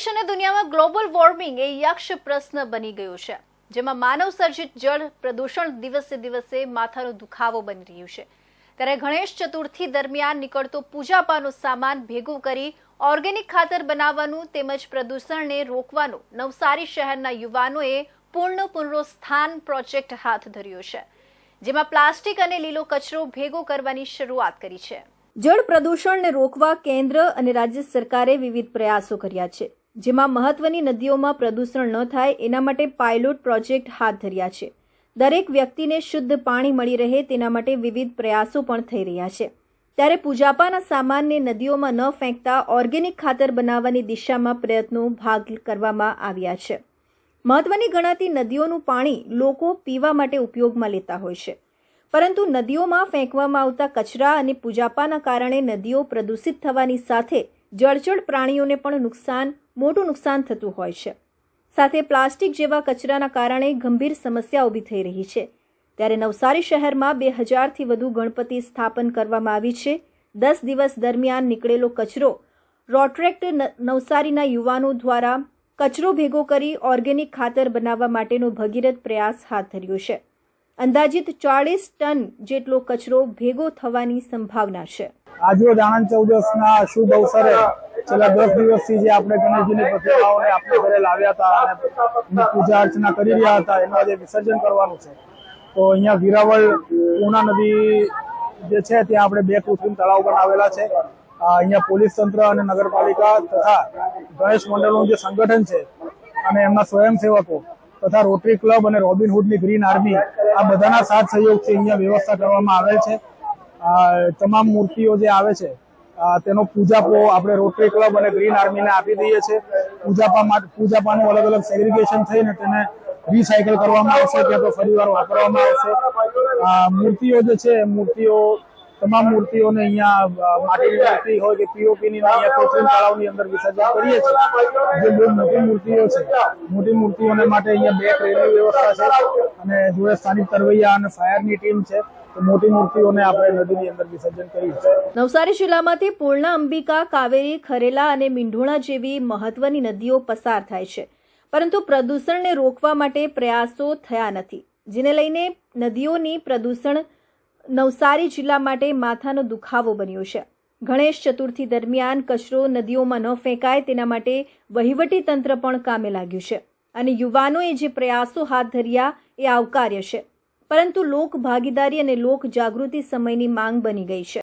દેશ અને દુનિયામાં ગ્લોબલ વોર્મિંગ એ યક્ષ પ્રશ્ન બની ગયો છે, જેમાં માનવ સર્જિત જળ પ્રદૂષણ દિવસે દિવસે માથાનો દુખાવો બની રહ્યું છે. ત્યારે ગણેશ ચતુર્થી દરમિયાન નીકળતો પૂજાપાનો સામાન ભેગો કરી ઓર્ગેનિક ખાતર બનાવવાનું તેમજ પ્રદૂષણને રોકવાનું નવસારી શહેરના યુવાનોએ પૂર્ણ પુનરોસ્થાન પ્રોજેક્ટ હાથ ધર્યો છે, જેમાં પ્લાસ્ટિક અને લીલો કચરો ભેગો કરવાની શરૂઆત કરી છે. જળ પ્રદૂષણને રોકવા કેન્દ્ર અને રાજ્ય સરકારે વિવિધ પ્રયાસો કર્યા છે. જેમાં મહત્વની નદીઓમાં પ્રદૂષણ ન થાય, એના માટે પાયલોટ પ્રોજેક્ટ હાથ ધર્યા છે. દરેક વ્યક્તિને શુદ્ધ પાણી મળી રહે તેના માટે વિવિધ પ્રયાસો પણ થઈ રહ્યા છે. ત્યારે પૂજાપાના સામાનને નદીઓમાં ન ફેંકતા ઓર્ગેનિક ખાતર બનાવવાની દિશામાં પ્રયત્નો ભાગ કરવામાં આવ્યા છે. મહત્વની ગણાતી નદીઓનું પાણી લોકો પીવા માટે ઉપયોગમાં લેતા હોય છે. પરંતુ નદીઓમાં ફેંકવામાં આવતા કચરા અને પૂજાપાના કારણે નદીઓ પ્રદૂષિત થવાની સાથે જળચળ પ્રાણીઓને પણ નુકસાન, મોટું નુકસાન થતું હોય છે. સાથે પ્લાસ્ટિક જેવા કચરાના કારણે ગંભીર સમસ્યા ઊભી થઈ રહી છે. ત્યારે નવસારી શહેરમાં બે હજારથી વધુ ગણપતિ સ્થાપન કરવામાં આવી છે. દસ દિવસ દરમિયાન નીકળેલો કચરો રોટ્રેક્ટ નવસારીના યુવાનો દ્વારા કચરો ભેગો કરી ઓર્ગેનિક ખાતર બનાવવા માટેનો ભગીરથ પ્રયાસ હાથ ધર્યો છે. અંદાજિત ચાળીસ ટન જેટલો કચરો ભેગો થવાની સંભાવના છે. આજરોજ આનંદ ચૌદસના શુભ અવસરે છેલ્લા દસ દિવસથી જે આપણે ગણેશજીની પ્રતિમાઓને આપણે ઘરે લાવ્યા હતા અને પૂજા અર્ચના કરી રહ્યા હતા એનું આજે વિસર્જન કરવાનું છે. તો અહીંયા વિરાવળ પૂના નદી જે છે ત્યાં આપણે બે કૃત્રિમ તળાવ બનાવેલા છે. અ, અહીંયા પોલીસ તંત્ર અને નગરપાલિકા તથા ગણેશ મંડળનું જે સંગઠન છે અને એમના સ્વયંસેવકો તથા રોટરી ક્લબ અને રોબિનહુડની ગ્રીન આર્મી આ બધાના સાથ સહયોગથી અહીંયા વ્યવસ્થા કરવામાં આવેલ છે. તમામ મૂર્તિઓ જે આવે છે તેનો પૂજાપો આપણે રોટરી ક્લબ અને ગ્રીન આર્મીને આપી દઈએ છીએ. પૂજાપા માટે, પૂજાપાનું અલગ અલગ સેગ્રિગેશન થઈને તેને રિસાયકલ કરવામાં આવશે, ત્યાં તો ફરીવાર વાપરવામાં આવશે. મૂર્તિઓ જે છે, મૂર્તિઓ, તમામ મૂર્તિઓને અહીંયા માટી મૂર્તિ હોય કે પીઓપીની અહીંયા કૃત્રિમ તળાવની અંદર વિસર્જન કરીએ છીએ. જે બહુ મોટી મૂર્તિઓ છે, મોટી મૂર્તિઓને માટે અહીંયા બે ટ્રેનની વ્યવસ્થા છે અને જોડે સ્થાનિક તરવૈયા અને ફાયરની ટીમ છે. મોટી મૂર્તિઓને આપણે નદીની અંદર વિસર્જન કર્યું નવસારી જિલ્લામાંથી પૂર્ણા અંબિકા, કાવેરી, ખરેલા અને મીંઢોણા જેવી મહત્વની નદીઓ પસાર થાય છે. પરંતુ પ્રદૂષણને રોકવા માટે પ્રયાસો થયા નથી, જેને લઈને નદીઓની પ્રદૂષણ નવસારી જિલ્લા માટે માથાનો દુખાવો બન્યો છે. ગણેશ ચતુર્થી દરમિયાન કચરો નદીઓમાં ન ફેંકાય તેના માટે વહીવટી તંત્ર પણ કામે લાગ્યું છે. અને યુવાનોએ જે પ્રયાસો હાથ ધર્યા, એ આવકાર્ય છે. પરંતુ લોક ભાગીદારી અને લોક જાગૃતિ સમયની માંગ બની ગઈ છે.